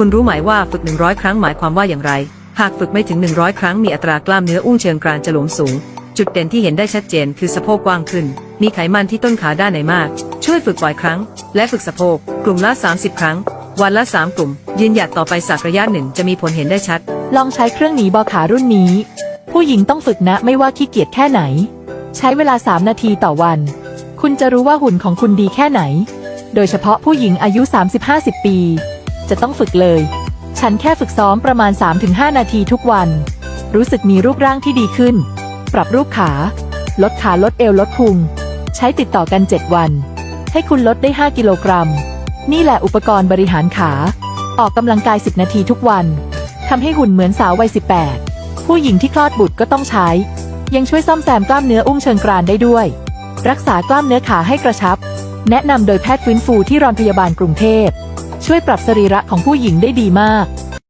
คุณรู้ไหมว่าฝึก 100 ครั้งหมายความว่าอย่างไร หากฝึกไม่ถึง 100 ครั้งมีอัตรากล้ามเนื้ออุ้งเชิงกรานจะหลวมสูง จุดเด่นที่เห็นได้ชัดเจนคือสะโพกกว้างขึ้น มีไขมันที่ต้นขาด้านในมาก ช่วยฝึกบ่อยครั้ง และฝึกสะโพก กลุ่มละ 30 ครั้ง วันละ 3 กลุ่ม ยืนหยัดต่อไปสักระยะหนึ่งจะมีผลเห็นได้ชัด ลองใช้เครื่องหนีบอขารุ่นนี้ ผู้หญิงต้องฝึกนะไม่ว่าขี้เกียจแค่ไหน ใช้เวลา 3 นาทีต่อวัน คุณจะรู้ว่าหุ่นของคุณดีแค่ไหน โดยเฉพาะผู้หญิงอายุ 30-50 ปี จะต้องฝึกเลย ฉันแค่ฝึกซ้อมประมาณ 3-5 นาทีทุกวัน รู้สึกมีรูปร่างที่ดีขึ้น ปรับรูปขา ลดขาลดเอวลดพุง ใช้ติดต่อกัน 7 วัน ให้คุณลดได้ 5 กิโลกรัม นี่แหละอุปกรณ์บริหารขา ออกกำลังกาย 10 นาทีทุกวันทำให้หุ่นเหมือนสาววัย 18 ผู้หญิงที่คลอดบุตรก็ต้องใช้ ยังช่วยซ่อมแซมกล้ามเนื้ออุ้งเชิงกรานได้ด้วย รักษากล้ามเนื้อขาให้กระชับ แนะนำโดยแพทย์ฟื้นฟูที่โรงพยาบาลกรุงเทพ ช่วยปรับสรีระของผู้หญิงได้ดีมาก